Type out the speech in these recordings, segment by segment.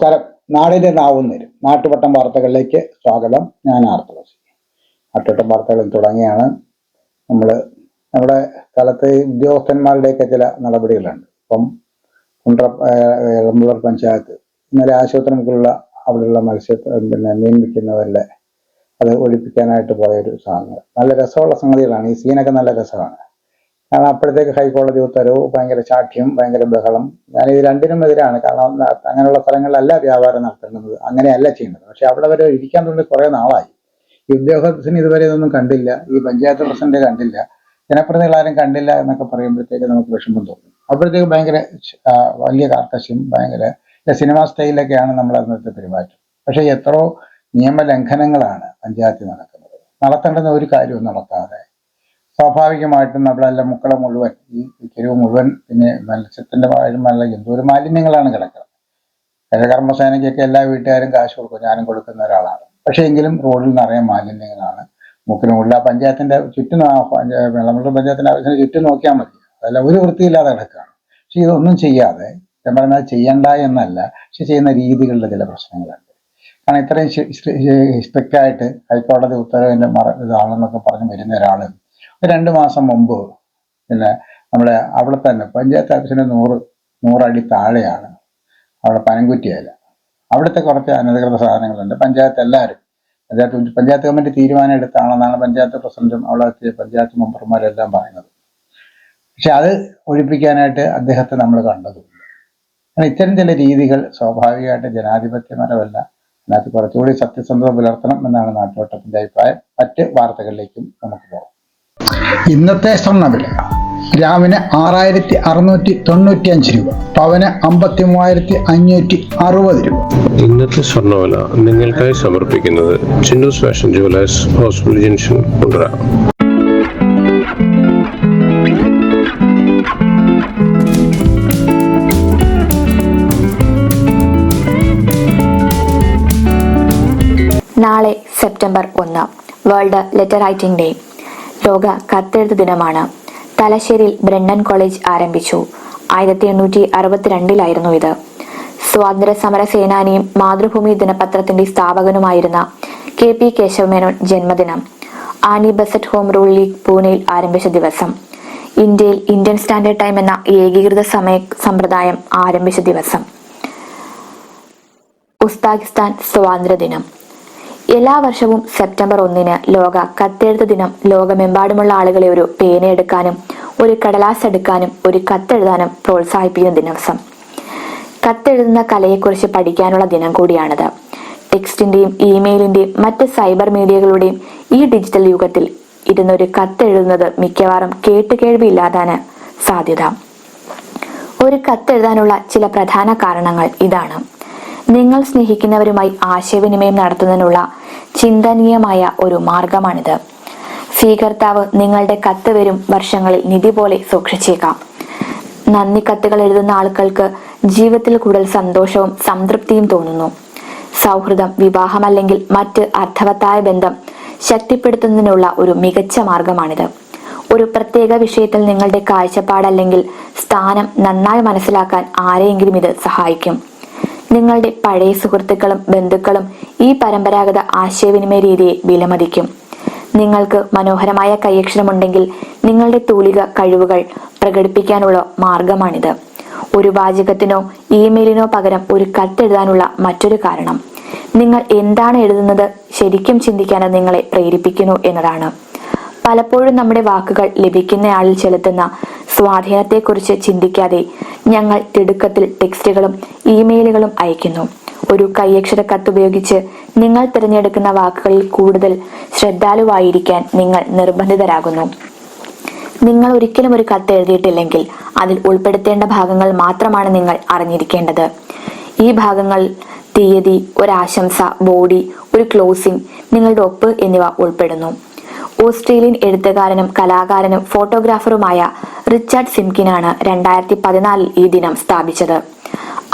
നമസ്കാരം. നാടിന്റെ നാവുന്നേരും നാട്ടുവട്ടം വാർത്തകളിലേക്ക് സ്വാഗതം. ഞാൻ ആർത്തവസി നാട്ടുവട്ടം വാർത്തകൾ തുടങ്ങിയാണ് നമ്മൾ നമ്മുടെ സ്ഥലത്തെ ഉദ്യോഗസ്ഥന്മാരുടെയൊക്കെ ചില നടപടികളുണ്ട്. ഇപ്പം കുണ്ട്ര എളമ്പുളർ പഞ്ചായത്ത് ഇന്നലെ ആശുപത്രിക്കുള്ള അവിടെയുള്ള മത്സ്യ പിന്നെ മീൻ വിൽക്കുന്നവരുടെ അത് ഒഴിപ്പിക്കാനായിട്ട് പോയ ഒരു സാധനം നല്ല രസമുള്ള സംഗതികളാണ്. ഈ സീനൊക്കെ നല്ല രസമാണ്. കാരണം അപ്പോഴത്തേക്ക് ഹൈക്കോടതി ഉത്തരവ് ഭയങ്കര ശാഠ്യം ഭയങ്കര ബഹളം. ഞാൻ ഇത് രണ്ടിനും എതിരാണ് കാരണം അങ്ങനെയുള്ള സ്ഥലങ്ങളിലല്ല വ്യാപാരം നടത്തേണ്ടത്. അങ്ങനെയല്ല ചെയ്യേണ്ടത്. പക്ഷെ അവിടെ വരെ ഇരിക്കാൻ തുടങ്ങി കുറെ നാളായി. ഈ ഉദ്യോഗസ്ഥന് ഇതുവരെ ഇതൊന്നും കണ്ടില്ല. ഈ പഞ്ചായത്ത് പ്രസിഡന്റ് കണ്ടില്ല. ജനപ്രതിനിധികൾ ആരും കണ്ടില്ല എന്നൊക്കെ പറയുമ്പോഴത്തേക്ക് നമുക്ക് വിഷമം തോന്നും. അപ്പോഴത്തേക്ക് ഭയങ്കര വലിയ കാർക്കശ്യം ഭയങ്കര സിനിമാ സ്റ്റൈലൊക്കെയാണ് നമ്മൾ അന്നത്തെ പെരുമാറ്റം. പക്ഷെ എത്രയോ നിയമലംഘനങ്ങളാണ് പഞ്ചായത്തിൽ നടക്കുന്നത്. നടത്തേണ്ടുന്ന ഒരു കാര്യവും നടത്താതെ. സ്വാഭാവികമായിട്ടും നമ്മളെല്ലാം മുക്കള മുഴുവൻ ഈ തെരുവ് മുഴുവൻ പിന്നെ മത്സ്യത്തിന്റെ വാഴുമല്ല എന്തോരം മാലിന്യങ്ങളാണ് കിടക്കുന്നത്. കരകർമ്മസേനയ്ക്കൊക്കെ എല്ലാ വീട്ടുകാരും കാശ് കൊടുക്കും ഞാനും കൊടുക്കുന്ന ഒരാളാണ്. പക്ഷേ എങ്കിലും റോഡിൽ നിറയെ മാലിന്യങ്ങളാണ്. മുക്കിന് മുകളിൽ ആ പഞ്ചായത്തിന്റെ ചുറ്റും വെള്ളമുള്ള പഞ്ചായത്തിന്റെ ആവശ്യത്തിന് ചുറ്റും നോക്കിയാൽ മതി. അതല്ല ഒരു വൃത്തിയില്ലാതെ കിടക്കുകയാണ്. പക്ഷെ ഇതൊന്നും ചെയ്യാതെ ഞാൻ പറയുന്നത് ചെയ്യണ്ട എന്നല്ല പക്ഷെ ചെയ്യുന്ന രീതികളുടെ ചില പ്രശ്നങ്ങളുണ്ട്. കാരണം ഇത്രയും സ്ട്രിക്റ്റായിട്ട് ഹൈക്കോടതി ഉത്തരവിന്റെ മറ ഇതാണെന്നൊക്കെ പറഞ്ഞ് വരുന്ന ഒരാൾ ഒരു രണ്ട് മാസം മുമ്പ് പിന്നെ നമ്മളെ അവിടെ തന്നെ പഞ്ചായത്ത് ഓഫീസിന്റെ നൂറ് നൂറടി താഴെയാണ് അവിടെ പനംകുറ്റിയല്ല അവിടുത്തെ കുറച്ച് അനധികൃത സാധനങ്ങളുണ്ട്. പഞ്ചായത്ത് എല്ലാവരും പഞ്ചായത്ത് പഞ്ചായത്ത് കമ്മിറ്റി തീരുമാനം എടുത്താണെന്നാണ് പഞ്ചായത്ത് പ്രസിഡന്റും അവിടെ പഞ്ചായത്ത് മെമ്പർമാരെല്ലാം പറയുന്നത്. പക്ഷെ അത് ഒഴിപ്പിക്കാനായിട്ട് അദ്ദേഹത്തെ നമ്മൾ കണ്ടതുമില്ല അങ്ങനെ ഇത്തരം ചില രീതികൾ സ്വാഭാവികമായിട്ട് ജനാധിപത്യപരമല്ല. അതിനകത്ത് കുറച്ചുകൂടി സത്യസന്ധത പുലർത്തണം എന്നാണ് നാട്ടുവട്ടത്തിന്റെ അഭിപ്രായം. മറ്റ് വാർത്തകളിലേക്കും നമുക്ക് പോകാം. ഇന്നത്തെ സ്വർണവില ഗ്രാമിന് ആറായിരത്തി അറുന്നൂറ്റി തൊണ്ണൂറ്റി അഞ്ച് രൂപ. പവന് അമ്പത്തി മൂവായിരത്തി അഞ്ഞൂറ്റി അറുപത് രൂപ. ഇന്നത്തെ സ്വർണവില നിങ്ങൾക്കായി സമർപ്പിക്കുന്നത് Chinnus fashion jewellers hospital junction Kundara. നാളെ സെപ്റ്റംബർ ഒന്ന്. World letter writing day. ലോക കത്തെഴുത്ത് ദിനമാണ്. തലശ്ശേരിയിൽ ബ്രണ്ടൻ കോളേജ് ആരംഭിച്ചു. ആയിരത്തി എണ്ണൂറ്റി അറുപത്തിരണ്ടിലായിരുന്നു ഇത്. സ്വാതന്ത്ര്യ സമര സേനാനിയും മാതൃഭൂമി ദിനപത്രത്തിന്റെ സ്ഥാപകനുമായിരുന്ന കെ പി കേശവമേനോൻ ജന്മദിനം. Annie Besant home rule league പൂനെയിൽ ആരംഭിച്ച ദിവസം. ഇന്ത്യയിൽ ഇന്ത്യൻ സ്റ്റാൻഡേർഡ് ടൈം എന്ന ഏകീകൃത സമയ സമ്പ്രദായം ആരംഭിച്ച ദിവസം. ഉസ്താകിസ്ഥാൻ സ്വാതന്ത്ര്യ ദിനം എല്ലാ വർഷവും സെപ്റ്റംബർ ഒന്നിന് ലോക കത്തെഴുത്ത് ദിനം. ലോകമെമ്പാടുമുള്ള ആളുകളെ ഒരു പേനയെടുക്കാനും ഒരു കടലാസ് എടുക്കാനും ഒരു കത്തെഴുതാനും പ്രോത്സാഹിപ്പിക്കുന്ന ദിവസം. കത്തെഴുതുന്ന കലയെക്കുറിച്ച് പഠിക്കാനുള്ള ദിനം കൂടിയാണിത്. ടെക്സ്റ്റിന്റെയും ഇമെയിലിന്റെയും മറ്റ് സൈബർ മീഡിയകളുടെയും ഈ ഡിജിറ്റൽ യുഗത്തിൽ ഇരുന്നൊരു കത്തെഴുതുന്നത് മിക്കവാറും കേട്ടുകേൾവിയില്ലാതാണ് സാധ്യത. ഒരു കത്തെഴുതാനുള്ള ചില പ്രധാന കാരണങ്ങൾ ഇതാണ്. നിങ്ങൾ സ്നേഹിക്കുന്നവരുമായി ആശയവിനിമയം നടത്തുന്നതിനുള്ള ചിന്തനീയമായ ഒരു മാർഗമാണിത്. സ്വീകർത്താവ് നിങ്ങളുടെ കത്ത് വരും വർഷങ്ങളിൽ നിധി പോലെ സൂക്ഷിച്ചേക്കാം. നന്ദി കത്തുകൾ എഴുതുന്ന ആളുകൾക്ക് ജീവിതത്തിൽ കൂടുതൽ സന്തോഷവും സംതൃപ്തിയും തോന്നുന്നു. സൗഹൃദം വിവാഹം അല്ലെങ്കിൽ മറ്റ് അർത്ഥവത്തായ ബന്ധം ശക്തിപ്പെടുത്തുന്നതിനുള്ള ഒരു മികച്ച മാർഗമാണിത്. ഒരു പ്രത്യേക വിഷയത്തിൽ നിങ്ങളുടെ കാഴ്ചപ്പാട് അല്ലെങ്കിൽ സ്ഥാനം നന്നായി മനസ്സിലാക്കാൻ ആരെയെങ്കിലും ഇത് സഹായിക്കും. നിങ്ങളുടെ പഴയ സുഹൃത്തുക്കളും ബന്ധുക്കളും ഈ പരമ്പരാഗത ആശയവിനിമയ രീതിയെ വിലമതിക്കും. നിങ്ങൾക്ക് മനോഹരമായ കൈയക്ഷരമുണ്ടെങ്കിൽ നിങ്ങളുടെ തൂലിക കഴിവുകൾ പ്രകടിപ്പിക്കാനുള്ള മാർഗമാണിത്. ഒരു വാചകത്തിനോ ഇമെയിലിനോ പകരം ഒരു കത്തെഴുതാനുള്ള മറ്റൊരു കാരണം. നിങ്ങൾ എന്താണ് എഴുതുന്നത് ശരിക്കും ചിന്തിക്കാൻ നിങ്ങളെ പ്രേരിപ്പിക്കുന്നു എന്നതാണ്. പലപ്പോഴും നമ്മുടെ വാക്കുകൾ ലഭിക്കുന്നയാളിൽ ചെലുത്തുന്ന സ്വാധീനത്തെക്കുറിച്ച് ചിന്തിക്കാതെ ഞങ്ങൾ തിടുക്കത്തിൽ ടെക്സ്റ്റുകളും ഇമെയിലുകളും അയക്കുന്നു ഒരു കൈയക്ഷര കത്ത് ഉപയോഗിച്ച് നിങ്ങൾ തിരഞ്ഞെടുക്കുന്ന വാക്കുകളിൽ കൂടുതൽ ശ്രദ്ധാലുവായിരിക്കാൻ നിങ്ങൾ നിർബന്ധിതരാകുന്നു. നിങ്ങൾ ഒരിക്കലും ഒരു കത്ത് എഴുതിയിട്ടില്ലെങ്കിൽ അതിൽ ഉൾപ്പെടുത്തേണ്ട ഭാഗങ്ങൾ മാത്രമാണ് നിങ്ങൾ അറിഞ്ഞിരിക്കേണ്ടത്. ഈ ഭാഗങ്ങൾ തീയതി ഒരാശംസ ബോഡി ഒരു ക്ലോസിംഗ് നിങ്ങളുടെ ഒപ്പ് എന്നിവ ഉൾപ്പെടുന്നു. ഓസ്ട്രേലിയൻ എഴുത്തുകാരനും കലാകാരനും ഫോട്ടോഗ്രാഫറുമായ റിച്ചാർഡ് സിംകിനാണ് രണ്ടായിരത്തി പതിനാലിൽ ഈ ദിനം സ്ഥാപിച്ചത്.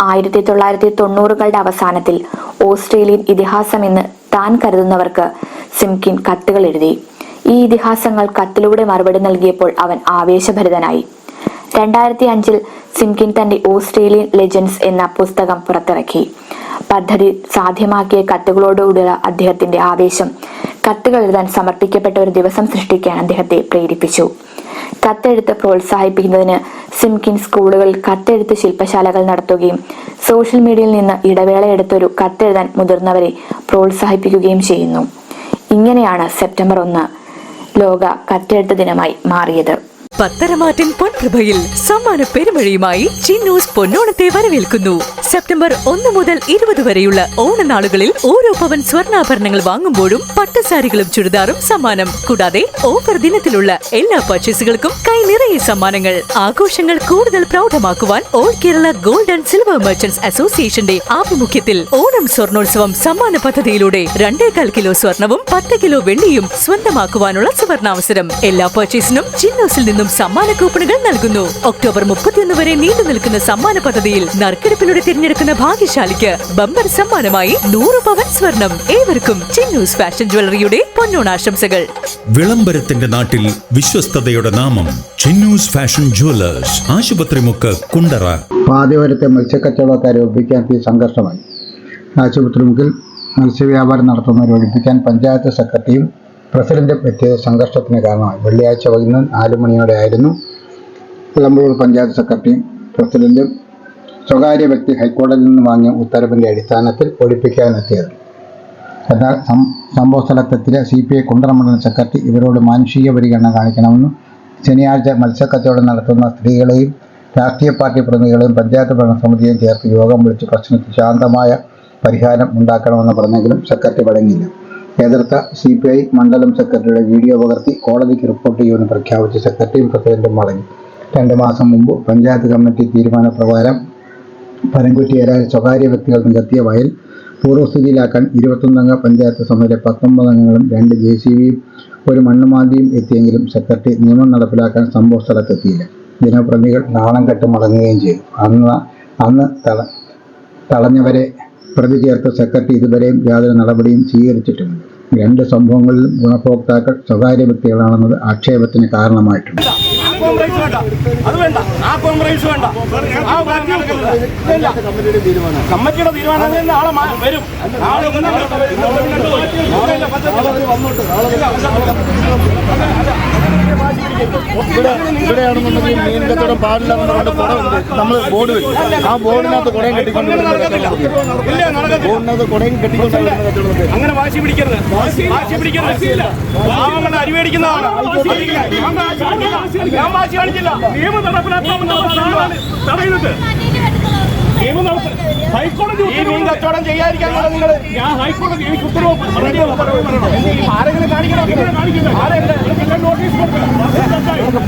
ആയിരത്തി തൊള്ളായിരത്തി തൊണ്ണൂറുകളുടെ അവസാനത്തിൽ ഓസ്ട്രേലിയൻ ഇതിഹാസം എന്ന് താൻ കരുതുന്നവർക്ക് സിംകിൻ കത്തുകൾ എഴുതി. ഈ ഇതിഹാസങ്ങൾ കത്തിലൂടെ മറുപടി നൽകിയപ്പോൾ അവൻ ആവേശഭരിതനായി. രണ്ടായിരത്തി അഞ്ചിൽ സിംകിൻ തന്റെ ഓസ്ട്രേലിയൻ ലെജൻഡ്സ് എന്ന പുസ്തകം പുറത്തിറക്കി. പദ്ധതി സാധ്യമാക്കിയ കത്തുകളോടുകൂടിയുള്ള അദ്ദേഹത്തിന്റെ ആവേശം കത്തുകൾ എഴുതാൻ സമർപ്പിക്കപ്പെട്ട ഒരു ദിവസം സൃഷ്ടിക്കാൻ അദ്ദേഹത്തെ പ്രേരിപ്പിച്ചു. കത്തെഴുത്ത് പ്രോത്സാഹിപ്പിക്കുന്നതിന് സിംകിൻ സ്കൂളുകൾ കത്തെഴുത്ത് ശില്പശാലകൾ നടത്തുകയും സോഷ്യൽ മീഡിയയിൽ നിന്ന് ഇടവേളയെടുത്തൊരു കത്തെഴുതാൻ മുതിർന്നവരെ പ്രോത്സാഹിപ്പിക്കുകയും ചെയ്യുന്നു. ഇങ്ങനെയാണ് സെപ്റ്റംബർ ഒന്ന് ലോക കത്തെഴുത്ത് ദിനമായി മാറിയത്. പത്തരമാറ്റൻ പൊൻപ്രഭയിൽ സമ്മാന പെരുമഴയുമായി ചിന്നൂസ് പൊന്നോണത്തെ വരവേൽക്കുന്നു. സെപ്റ്റംബർ ഒന്ന് മുതൽ ഇരുപത് വരെയുള്ള ഓണനാളുകളിൽ ഓരോ പവൻ സ്വർണാഭരണങ്ങൾ വാങ്ങുമ്പോഴും പട്ടുസാരികളും ചുരിദാറും സമ്മാനം. കൂടാതെ ഓഫർ ദിനത്തിലുള്ള എല്ലാ പർച്ചേസുകൾക്കും കൈ നിറയെ സമ്മാനങ്ങൾ. ആഘോഷങ്ങൾ കൂടുതൽ പ്രൗഢമാക്കുവാൻ all Kerala gold and silver merchants അസോസിയേഷന്റെ ആഭിമുഖ്യത്തിൽ ഓണം സ്വർണോത്സവം സമ്മാന പദ്ധതിയിലൂടെ രണ്ടേകാൽ കിലോ സ്വർണവും പത്ത് കിലോ വെള്ളിയും സ്വന്തമാക്കുവാനുള്ള സുവർണാവസരം. എല്ലാ പർച്ചേസിനും ചിന്നൂസിൽ നിന്നും സമ്മാന കൂപ്പണുകൾ നൽകുന്നു. ഒക്ടോബർ മുപ്പത്തിയൊന്ന് വരെ നീണ്ടു നിൽക്കുന്ന സമ്മാന പദ്ധതിയിൽ നറുക്കെടുപ്പിലൂടെ തിരഞ്ഞെടുക്കുന്ന ഭാഗ്യശാലിക്ക് ബമ്പർ സമ്മാനമായി നൂറ് പവൻ സ്വർണം. ഏവർക്കും ചിന്നൂസ് ഫാഷൻ ജ്വല്ലറിയുടെ പൊന്നോണാശംസകൾ. വിളംബരത്തിന്റെ നാട്ടിൽ വിശ്വസ്തയുടെ നാമം ചിന്നൂസ് ഫാഷൻ ജുവലേഴ്സ് ആശുപത്രിമുക്ക് കുണ്ടറ. പാതിവരത്തെ മത്സ്യക്കച്ചവടക്കാരെ ഒഴിപ്പിക്കാൻ തീ സംഘർഷമായി. ആശുപത്രി മുക്കിൽ മത്സ്യവ്യാപാരം നടത്തുന്നവരെ ഒഴിപ്പിക്കാൻ പഞ്ചായത്ത് സെക്രട്ടറിയും പ്രസിഡന്റും എത്തിയത് സംഘർഷത്തിന് കാരണമായി വെള്ളിയാഴ്ച വൈകുന്നേരം നാല് മണിയോടെ ആയിരുന്നു ഇളമ്പൂർ പഞ്ചായത്ത് സെക്രട്ടറിയും പ്രസിഡന്റും സ്വകാര്യ വ്യക്തി ഹൈക്കോടതിയിൽ നിന്ന് വാങ്ങിയ ഉത്തരവിന്റെ അടിസ്ഥാനത്തിൽ ഒഴിപ്പിക്കാനെത്തിയത് എന്നാൽ സംഭവ സ്ഥലത്തെത്തിയ സി പി ഐ കുണ്ടറ മണ്ഡലം സെക്രട്ടറി ഇവരോട് മാനുഷിക പരിഗണന കാണിക്കണമെന്നും ശനിയാഴ്ച മത്സ്യക്കച്ചവടം നടത്തുന്ന സ്ത്രീകളെയും രാഷ്ട്രീയ പാർട്ടി പ്രതിനിധികളെയും പഞ്ചായത്ത് ഭരണസമിതിയെയും ചേർത്ത് യോഗം വിളിച്ച് പ്രശ്നത്തിൽ ശാന്തമായ പരിഹാരം ഉണ്ടാക്കണമെന്ന് പറഞ്ഞെങ്കിലും സെക്രട്ടറി വഴങ്ങിയില്ല. എതിർത്ത സി പി ഐ മണ്ഡലം സെക്രട്ടറിയുടെ വീഡിയോ പകർത്തി കോടതിക്ക് റിപ്പോർട്ട് ചെയ്യുമെന്ന് പ്രഖ്യാപിച്ച സെക്രട്ടറിയും പ്രസിഡന്റും മടങ്ങി. രണ്ട് മാസം മുമ്പ് പഞ്ചായത്ത് കമ്മിറ്റി തീരുമാനപ്രകാരം പനംകുറ്റിയേരായ സ്വകാര്യ വ്യക്തികൾ നികത്തിയ വയൽ പൂർവസ്ഥിതിയിലാക്കാൻ ഇരുപത്തൊന്നംഗ പഞ്ചായത്ത് സമിതിയിലെ പത്തൊമ്പത് അംഗങ്ങളും രണ്ട് ജെ സി ബിയും ഒരു മണ്ണുമാന്തിയും എത്തിയെങ്കിലും സെക്രട്ടറി നിയമം നടപ്പിലാക്കാൻ സംഭവ സ്ഥലത്തെത്തിയില്ല. ജനപ്രതിനിധികൾ നാണം കെട്ട് മടങ്ങുകയും ചെയ്തു. അന്ന് അന്ന് തള തടഞ്ഞവരെ പ്രതി ചേർത്ത സെക്രട്ടറി ഇതുവരെയും യാതൊരു നടപടിയും സ്വീകരിച്ചിട്ടുമില്ല രണ്ട് സംഭവങ്ങളിലും ഗുണഭോക്താക്കൾ സ്വകാര്യ വ്യക്തികളാണെന്നത് ആക്ഷേപത്തിന് കാരണമായിട്ടുണ്ട്. വരും. ഇവിടെ ഇവിടെയാണെന്നുണ്ടെങ്കിൽ മീൻ കച്ചവടം പാടില്ല എന്നുകൊണ്ട് കുടമുണ്ട് നമ്മൾ ബോർഡ് വരും ആ ബോർഡിനകത്ത് കുടയും കെട്ടിക്കൊണ്ട് ബോർഡിനകത്ത് കുടയും കെട്ടിക്കൊണ്ട് അങ്ങനെ വാശി പിടിക്കരുത്. വാശി പിടിക്കരുത്. പാവങ്ങളുടെ അരിവേടിക്കുന്നതാണ് ഞാൻ വാശി കാണിച്ചില്ല. നിയമം നടപ്പിലാക്കാമെന്നാണ് തടയുന്നത്. ഈ മീൻ കച്ചവടം ചെയ്യാതിരിക്കാനാണ് നിങ്ങൾ ഞാൻ ഹൈക്കോടതി എനിക്ക് ഉത്തരവ് ആരെങ്കിലും കാണിക്കണം?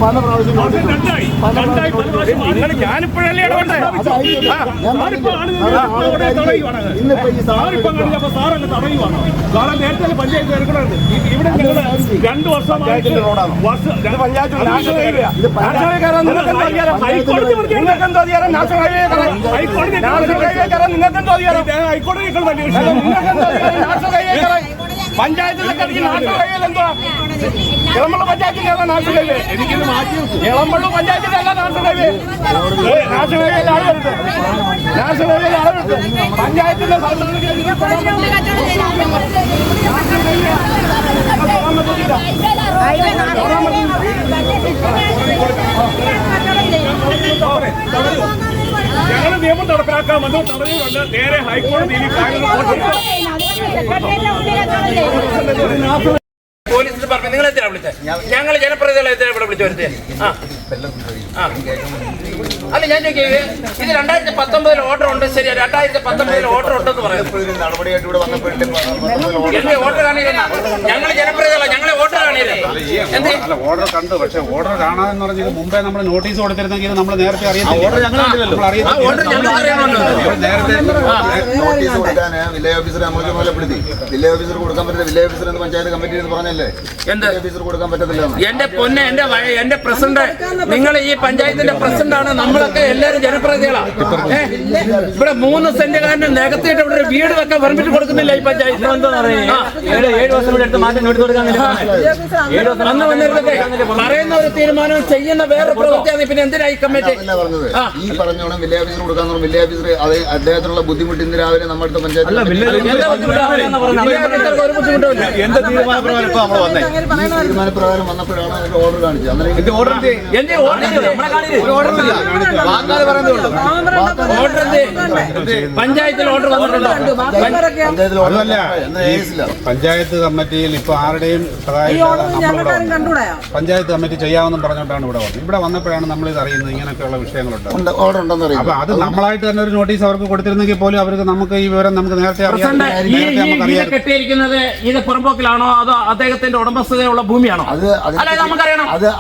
പല പ്രാവശ്യം ഞാനിപ്പോഴല്ലേ ഇടപെട്ടേ. ഇന്നിപ്പോ ഈ സാറിപ്പോ സാറങ്ങ് തടയുവാണ്. സാറേ നേരത്തെ പഞ്ചായത്ത്. ഇത് ഇവിടെ രണ്ട് വർഷമായിട്ട് പഞ്ചായത്ത് അധികാരം? ഹൈക്കോടതി പഞ്ചായത്ത് സെക്രട്ടറി നാഷണൽ ഹൈവേയിൽ എന്തുവാ ഇളമ്പള്ളു പഞ്ചായത്തിന്റെ അല്ല നാഷണൽ ഹൈവേ ഇളമ്പള്ളു പഞ്ചായത്തിന്റെ അല്ല നാഷണൽ ഹൈവേ നാഷണൽ ഹൈവേയിൽ ആൾ നാഷണൽ ഹൈവേയിൽ വരുന്നത് പഞ്ചായത്തിന്റെ ഞങ്ങൾ നിയമം നടപ്പിലാക്കാമെന്ന് തടയുകയല്ല നേരെ ഹൈക്കോടതിയിൽ പോലീസിന് പറഞ്ഞു നിങ്ങൾ എന്തിനാ വിളിച്ചത് ഞങ്ങൾ ജനപ്രതിനിധികളെ ആ. അല്ല ഞാൻ ചോദിക്കേ ഇത് രണ്ടായിരത്തി പത്തൊമ്പതിൽ ഓർഡർ ഉണ്ട്. ശരി രണ്ടായിരത്തി പത്തൊമ്പതിൽ ഓർഡർ ഉണ്ടെന്ന് പറയുന്നത് എന്റെ ഓർഡർ കാണിയില്ല ഞങ്ങൾ ജനപ്രതിനിധികളാ ഞങ്ങളെ ഓർഡർ കാണിയില്ല എന്ത്? അല്ല ഓർഡർ കണ്ടു. പക്ഷെ ഓർഡർ കാണാന്ന് പറഞ്ഞത് മുമ്പേ നമ്മൾ നോട്ടീസ് കൊടുത്തിരുന്നെങ്കിൽ നമ്മൾ നേരത്തെ നോട്ടീസ് കൊടുക്കാൻ വില്ലേജ് ചുമതലപ്പെടുത്തി ഓഫീസർ കൊടുക്കാൻ പറ്റില്ല. വില്ലേജ് ഓഫീസർ എന്ന് പഞ്ചായത്ത് കമ്മിറ്റി എന്ന് പറഞ്ഞല്ലേ? വില്ലേജ് ഓഫീസർ കൊടുക്കാൻ പറ്റത്തില്ല. എന്റെ പൊന്നെ എന്റെ എന്റെ പ്രസിഡന്റ് നിങ്ങൾ ഈ പഞ്ചായത്തിന്റെ പ്രസിഡന്റ് ആണ് നമ്മളൊക്കെ എല്ലാവരും ജനപ്രതിനിധികളാണ്? ഇവിടെ മൂന്ന് സെന്റുകാരന് നികത്തിയിട്ട് ഇവിടെ വീട് വെക്കാൻ പെർമിറ്റ് കൊടുക്കുന്നില്ല ഈ പഞ്ചായത്ത്. ഏഴ് വർഷം കൂടെ എടുത്ത് മാറ്റം എടുത്തു കൊടുക്കാൻ അന്ന് വന്നിരുന്നേ പറയുന്ന ഒരു തീരുമാനം ചെയ്യുന്ന വേറെ പ്രവൃത്തിയാണ് പിന്നെ എന്തിനാ ഈ കമ്മിറ്റി. ഈ പറഞ്ഞോണം വില്ലേജ് ഓഫീസർ കൊടുക്കാൻ പറഞ്ഞു വില്ലേജ് ഓഫീസർ അത് അദ്ദേഹത്തിനുള്ള ബുദ്ധിമുട്ട് ഇന്ന് രാവിലെ നമ്മുടെ പഞ്ചായത്ത് തീരുമാനപ്രകാരം നമ്മൾ വന്നേ തീരുമാനപ്രകാരം വന്നപ്പോഴാണ് ഓർഡർ കാണിച്ചത് ഓർഡർ എന്റെ ഓർഡർ? പഞ്ചായത്തിൽ ഓർഡർ വന്നിട്ടുണ്ടോ? പഞ്ചായത്ത് കമ്മിറ്റിയിൽ ഇപ്പൊ ആരുടെയും പഞ്ചായത്ത് കമ്മിറ്റി ചെയ്യാമെന്നും പറഞ്ഞോണ്ടാണ് ഇവിടെ വന്നത്. ഇവിടെ വന്നപ്പോഴാണ് നമ്മൾ ഇത് അറിയുന്നത് ഇങ്ങനെയൊക്കെയുള്ള വിഷയങ്ങളുണ്ട്. ഉണ്ട് ഓർഡർ ഉണ്ടെന്ന് അപ്പൊ അത് നമ്മളായിട്ട് തന്നെ ഒരു നോട്ടീസ് അവർക്ക് കൊടുത്തിരുന്നെങ്കിൽ പോലും അവർക്ക് നമുക്ക് ഈ വിവരം നമുക്ക് നേരത്തെ അറിയാം. കെട്ടിയിരിക്കുന്നത് ഇത് പുറമ്പോക്കിലാണോ അതോ അദ്ദേഹത്തിന്റെ ഉടമസ്ഥതയുള്ള ഭൂമിയാണോ? അത് അല്ല നമുക്കറിയണം. അത്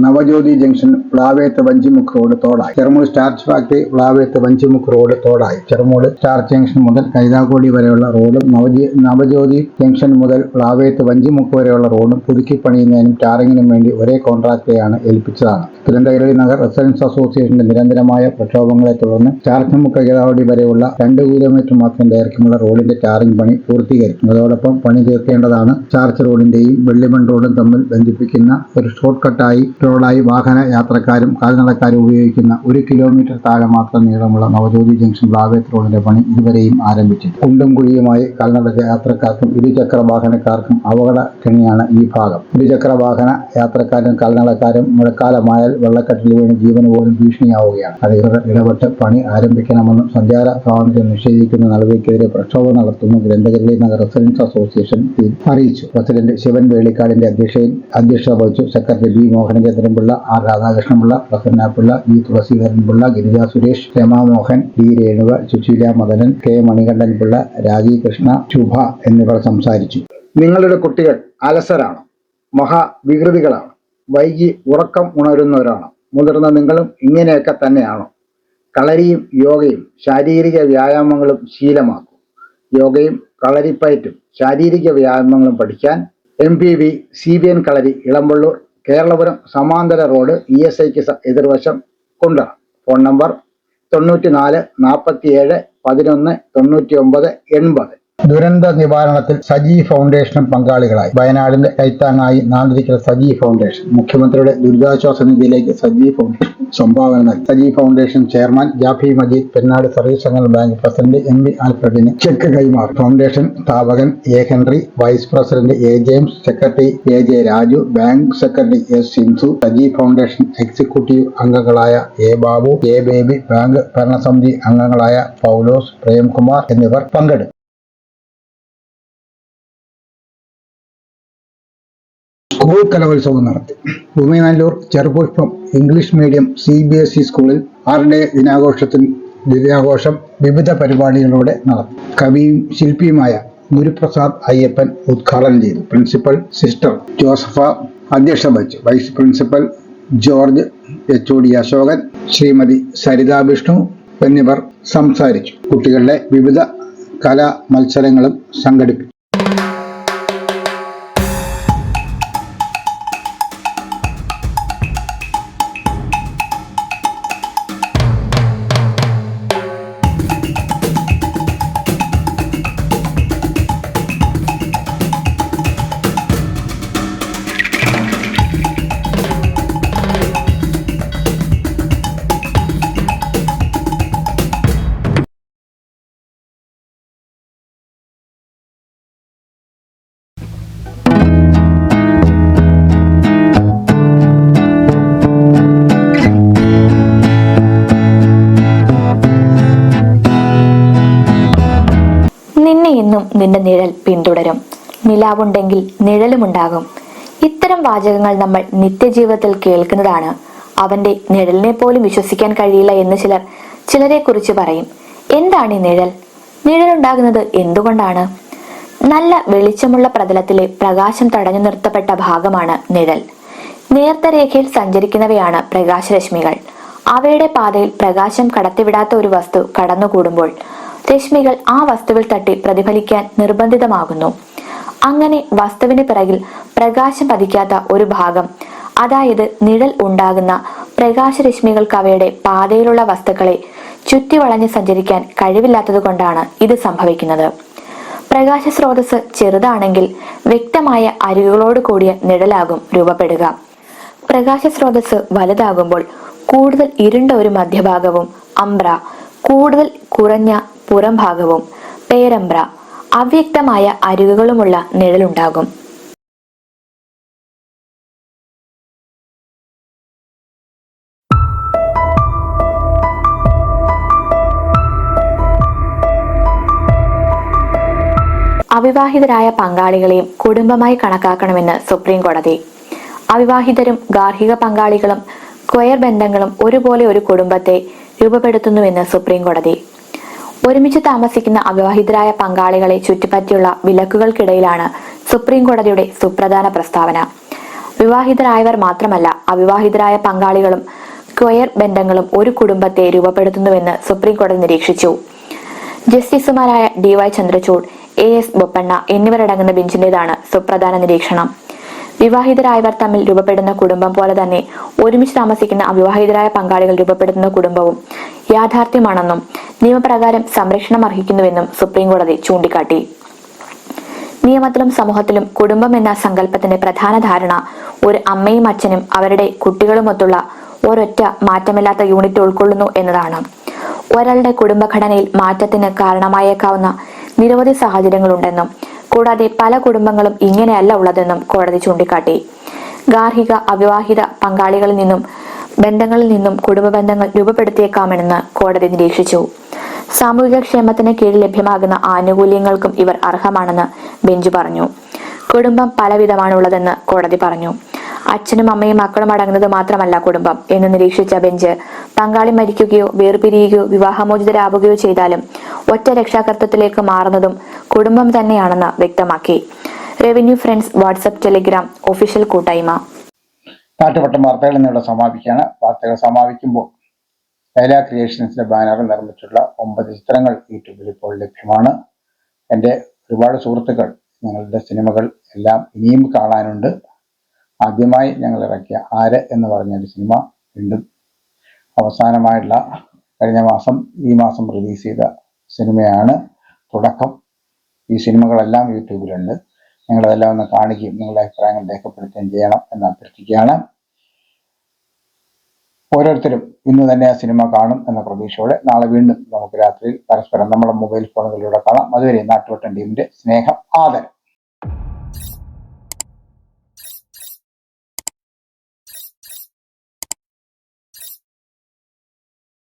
Navajyothi junction Plavethu Vanchimukku road തോടായി. Cherumoodu starch factory Plavethu Vanchimukku road തോടായി. Cherumoodu starch junction മുതൽ കൈതാക്കോടി വരെയുള്ള റോഡും നവജി നവജ്യോതി ജംഗ്ഷൻ മുതൽ പ്ലാവേത്ത് വഞ്ചിമുക്ക് വരെയുള്ള റോഡും പുതുക്കി പണിയുന്നതിനും ടാറിങ്ങിനും വേണ്ടി ഒരേ കോൺട്രാക്ടറെയാണ് ഏൽപ്പിച്ചതാണ്. തിരുവനന്തപുരം നഗർ റെസിഡൻസ് അസോസിയേഷന്റെ നിരന്തരമായ പ്രക്ഷോഭങ്ങളെ തുടർന്ന് ചാർച്ചമുക്ക് കൈതാവടി വരെയുള്ള രണ്ട് കിലോമീറ്റർ മാത്രം ദൈർഘ്യമുള്ള റോഡിന്റെ ടാറിംഗ് പണി പൂർത്തീകരിക്കും. അതോടൊപ്പം പണി തീർക്കേണ്ടതാണ് ചാർച്ച് റോഡിന്റെയും വെള്ളിമൺ റോഡും തമ്മിൽ ബന്ധിപ്പിക്കുന്ന ഒരു ഷോർട്ട് കട്ടായി റോഡായി വാഹന യാത്രക്കാരും കാൽനടക്കാരും ഉപയോഗിക്കുന്ന ഒരു കിലോമീറ്റർ താഴെ മാത്രം നീളമുള്ള നവജ്യോതി ജംഗ്ഷൻ ബ്ലാവേത്ത് റോഡിന്റെ പണി ഇതുവരെയും ആരംഭിച്ചില്ല കുണ്ടും കുഴിയുമായി കാൽനടക്ക യാത്രക്കാർക്കും ഇരുചക്ര വാഹനക്കാർക്കും അപകട കെണിയാണ് ഈ ഭാഗം. ഇരുചക്ര വാഹന യാത്രക്കാരും കാൽനടക്കാരും മഴക്കാലമായാൽ വെള്ളക്കെട്ടിൽ വീണ് ജീവന് പോലും ഭീഷണിയാവുകയാണ്. അധികൃതർ ഇടപെട്ട് പണി ആരംഭിക്കണമെന്നും സഞ്ചാര സ്വാതന്ത്ര്യം നിഷേധിക്കുന്ന നടപടിക്കെതിരെ പ്രക്ഷോഭം നടത്തുന്നു ഗ്രന്ഥഗിരി നഗർ റെസിഡൻസ് അസോസിയേഷൻ അറിയിച്ചു. പ്രസിഡന്റ് ശിവൻ വേളിക്കാടിന്റെ അധ്യക്ഷയിൽ അധ്യക്ഷത വഹിച്ചു secretary B Mohanachandran Pillai R Radhakrishnapillai Prasanna Pillai Thulaseedharanpillai Thulaseedharan Pillai Girija Suresh Ramamohan D Renuka Susheela Madanan K Manikandan Pillai Rajeev Krishna Shubha എന്നിവർ സംസാരിച്ചു. നിങ്ങളുടെ കുട്ടികൾ അലസരാണ് മഹാവികൃതികളാണ് വൈകി ഉറക്കം ഉണരുന്നവരാണ് മുതിർന്ന നിങ്ങളും ഇങ്ങനെയൊക്കെ തന്നെയാണോ. കളരിയും യോഗയും ശാരീരിക വ്യായാമങ്ങളും ശീലമാക്കും. യോഗയും കളരിപ്പയറ്റും ശാരീരിക വ്യായാമങ്ങളും പഠിക്കാൻ M P V C B N Kalari Elampalloor Keralapuram സമാന്തര റോഡ് ഇ എസ് ഐക്ക് എതിർവശം കുണ്ടറ ഫോൺ നമ്പർ തൊണ്ണൂറ്റി നാല് നാൽപ്പത്തി ഏഴ് പതിനൊന്ന് തൊണ്ണൂറ്റി ഒമ്പത് എൺപത്. ദുരന്ത നിവാരണത്തിൽ സജി ഫൗണ്ടേഷനും പങ്കാളികളായി. വയനാടിന്റെ കൈത്താങ്ങായി നാന്തിരിക്കുന്ന സജി ഫൗണ്ടേഷൻ. മുഖ്യമന്ത്രിയുടെ ദുരിതാശ്വാസ നിധിയിലേക്ക് സജി ഫൗണ്ടേഷൻ സംഭാവന നൽകി. Saji foundation chairman Jaffy Majeed Pennad service സംഘം ബാങ്ക് പ്രസിഡന്റ് എം വി ആൽഫ്രഡിന് ചെക്ക് കൈമാറി. ഫൗണ്ടേഷൻ സ്ഥാപകൻ A Henry vice president A James secretary A J Raju bank secretary S Sinsu Saji foundation executive അംഗങ്ങളായ A Babu A Baby bank ഭരണസമിതി അംഗങ്ങളായ പൗലോസ് പ്രേംകുമാർ എന്നിവർ പങ്കെടുത്തു school കലോത്സവം നടത്തി. Bhoominalloor Cherupushpam English medium C B S E സ്കൂളിൽ ആറിന്റെ ദിനാഘോഷത്തിന് ദിവ്യാഘോഷം വിവിധ പരിപാടികളിലൂടെ നടത്തി. കവിയും ശില്പിയുമായ ഗുരുപ്രസാദ് അയ്യപ്പൻ ഉദ്ഘാടനം ചെയ്തു. പ്രിൻസിപ്പൽ സിസ്റ്റർ ജോസഫ അധ്യക്ഷത വഹിച്ചു. Vice principal George H O D Ashokan Srimathi Saritha Vishnu എന്നിവർ സംസാരിച്ചു. കുട്ടികളുടെ വിവിധ കലാ മത്സരങ്ങളും സംഘടിപ്പിച്ചു. നിന്റെ നിഴൽ പിന്തുടരും. നിലാവുണ്ടെങ്കിൽ നിഴലുമുണ്ടാകും. ഇത്തരം വാചകങ്ങൾ നമ്മൾ നിത്യജീവിതത്തിൽ കേൾക്കുന്നതാണ്. അവന്റെ നിഴലിനെ പോലും വിശ്വസിക്കാൻ കഴിയില്ല എന്ന് ചിലർ ചിലരെ കുറിച്ച് പറയും. എന്താണ് ഈ നിഴൽ? നിഴലുണ്ടാകുന്നത് എന്തുകൊണ്ടാണ്? നല്ല വെളിച്ചമുള്ള പ്രതലത്തിലെ പ്രകാശം തടഞ്ഞു നിർത്തപ്പെട്ട ഭാഗമാണ് നിഴൽ. നേർത്ത രേഖയിൽ സഞ്ചരിക്കുന്നവയാണ് പ്രകാശരശ്മികൾ. അവയുടെ പാതയിൽ പ്രകാശം കടത്തിവിടാത്ത ഒരു വസ്തു കടന്നുകൂടുമ്പോൾ രശ്മികൾ ആ വസ്തുവിൽ തട്ടി പ്രതിഫലിക്കാൻ നിർബന്ധിതമാകുന്നു. അങ്ങനെ വസ്തുവിന് പിറകിൽ പ്രകാശം പതിക്കാത്ത ഒരു ഭാഗം അതായത് നിഴൽ ഉണ്ടാകുന്ന പ്രകാശരശ്മികൾക്ക് അവയുടെ പാതയിലുള്ള വസ്തുക്കളെ ചുറ്റി വളഞ്ഞ് സഞ്ചരിക്കാൻ കഴിവില്ലാത്തതുകൊണ്ടാണ് ഇത് സംഭവിക്കുന്നത്. പ്രകാശ സ്രോതസ് ചെറുതാണെങ്കിൽ വ്യക്തമായ അരികുകളോട് കൂടിയ നിഴലാകും രൂപപ്പെടുക. പ്രകാശ സ്രോതസ് വലുതാകുമ്പോൾ കൂടുതൽ ഇരുണ്ട ഒരു മധ്യഭാഗവും അംബ്ര കൂടുതൽ കുറഞ്ഞ പുറം ഭാഗവും പേരംബ്ര അവ്യക്തമായ അരികുകളുമുള്ള നിഴലുണ്ടാകും. അവിവാഹിതരായ പങ്കാളികളെയും കുടുംബമായി കണക്കാക്കണമെന്ന് സുപ്രീം കോടതി. അവിവാഹിതരും ഗാർഹിക പങ്കാളികളും ക്വയർ ബന്ധങ്ങളും ഒരുപോലെ ഒരു കുടുംബത്തെ രൂപപ്പെടുത്തുന്നുവെന്ന് സുപ്രീം കോടതി. ഒരുമിച്ച് താമസിക്കുന്ന അവിവാഹിതരായ പങ്കാളികളെ ചുറ്റിപ്പറ്റിയുള്ള വിലക്കുകൾക്കിടയിലാണ് സുപ്രീം കോടതിയുടെ സുപ്രധാന പ്രസ്താവന. വിവാഹിതരായവർ മാത്രമല്ല അവിവാഹിതരായ പങ്കാളികളും ക്വയർ ബന്ധങ്ങളും ഒരു കുടുംബത്തെ രൂപപ്പെടുത്തുന്നുവെന്ന് സുപ്രീം കോടതി നിരീക്ഷിച്ചു. ജസ്റ്റിസുമാരായ D Y Chandrachud A S Bopanna എന്നിവരടങ്ങുന്ന ബെഞ്ചിന്റേതാണ് സുപ്രധാന നിരീക്ഷണം. വിവാഹിതരായവർ തമ്മിൽ രൂപപ്പെടുന്ന കുടുംബം പോലെ തന്നെ ഒരുമിച്ച് താമസിക്കുന്ന അവിവാഹിതരായ പങ്കാളികൾ രൂപപ്പെടുന്ന കുടുംബവും യാഥാർത്ഥ്യമാണെന്നും നിയമപ്രകാരം സംരക്ഷണം അർഹിക്കുന്നുവെന്നും സുപ്രീം കോടതി ചൂണ്ടിക്കാട്ടി. നിയമത്തിലും സമൂഹത്തിലും കുടുംബം എന്ന സങ്കല്പത്തിന്റെ പ്രധാന ധാരണ ഒരു അമ്മയും അച്ഛനും അവരുടെ കുട്ടികളുമൊത്തുള്ള ഒരൊറ്റ മാറ്റമില്ലാത്ത യൂണിറ്റ് ഉൾക്കൊള്ളുന്നു എന്നതാണ്. ഒരാളുടെ കുടുംബഘടനയിൽ മാറ്റത്തിന് കാരണമായേക്കാവുന്ന നിരവധി സാഹചര്യങ്ങളുണ്ടെന്നും കൂടാതെ പല കുടുംബങ്ങളും ഇങ്ങനെയല്ല ഉള്ളതെന്നും കോടതി ചൂണ്ടിക്കാട്ടി. ഗാർഹിക അവിവാഹിത പങ്കാളികളിൽ നിന്നും ബന്ധങ്ങളിൽ നിന്നും കുടുംബ ബന്ധങ്ങൾ രൂപപ്പെടുത്തിയേക്കാമെന്ന് കോടതി നിരീക്ഷിച്ചു. സാമൂഹിക ക്ഷേമത്തിന് കീഴിൽ ലഭ്യമാകുന്ന ആനുകൂല്യങ്ങൾക്കും ഇവർ അർഹമാണെന്ന് ബെഞ്ച് പറഞ്ഞു. കുടുംബം പലവിധമാണുള്ളതെന്ന് കോടതി പറഞ്ഞു. അച്ഛനും അമ്മയും മക്കളും അടങ്ങുന്നത് മാത്രമല്ല കുടുംബം എന്ന് നിരീക്ഷിച്ച ബെഞ്ച് പങ്കാളി മരിക്കുകയോ വേർപിരിയുകയോ വിവാഹമോചിതരാവുകയോ ചെയ്താലും ഒറ്റ രക്ഷാകർത്തത്തിലേക്ക് മാറുന്നതും കുടുംബം തന്നെയാണെന്ന് വ്യക്തമാക്കി. Revenue friends WhatsApp Telegram official കൂട്ടായ്മ. നാട്ടുപട്ടം വാർത്തകൾ എന്നിവിടെ സമാപിക്കുകയാണ്. വാർത്തകൾ സമാപിക്കുമ്പോൾ ലൈല ക്രിയേഷൻസിന്റെ ബാനറിൽ നിർമ്മിച്ചിട്ടുള്ള ഒമ്പത് ചിത്രങ്ങൾ യൂട്യൂബിൽ ഇപ്പോൾ ലഭ്യമാണ്. എന്റെ ഒരുപാട് സുഹൃത്തുക്കൾ ഞങ്ങളുടെ സിനിമകൾ എല്ലാം ഇനിയും കാണാനുണ്ട്. ആദ്യമായി ഞങ്ങൾ ഇറക്കിയ ആര് എന്ന് പറഞ്ഞ ഒരു സിനിമ വീണ്ടും അവസാനമായിട്ടുള്ള കഴിഞ്ഞ മാസം ഈ മാസം റിലീസ് ചെയ്ത സിനിമയാണ് തുടക്കം. ഈ സിനിമകളെല്ലാം യൂട്യൂബിലുണ്ട്. നിങ്ങളതെല്ലാം ഒന്ന് കാണിക്കുകയും നിങ്ങളുടെ അഭിപ്രായങ്ങൾ രേഖപ്പെടുത്തുകയും ചെയ്യണം എന്ന് അഭ്യർത്ഥിക്കുകയാണ്. ഓരോരുത്തരും ഇന്ന് തന്നെ ആ സിനിമ കാണും എന്ന പ്രതീക്ഷയോടെ നാളെ വീണ്ടും നമുക്ക് രാത്രിയിൽ പരസ്പരം നമ്മുടെ മൊബൈൽ ഫോണുകളിലൂടെ കാണാം. അതുവരെ നാട്ടുവട്ടം ടീമിന്റെ സ്നേഹം ആദരം.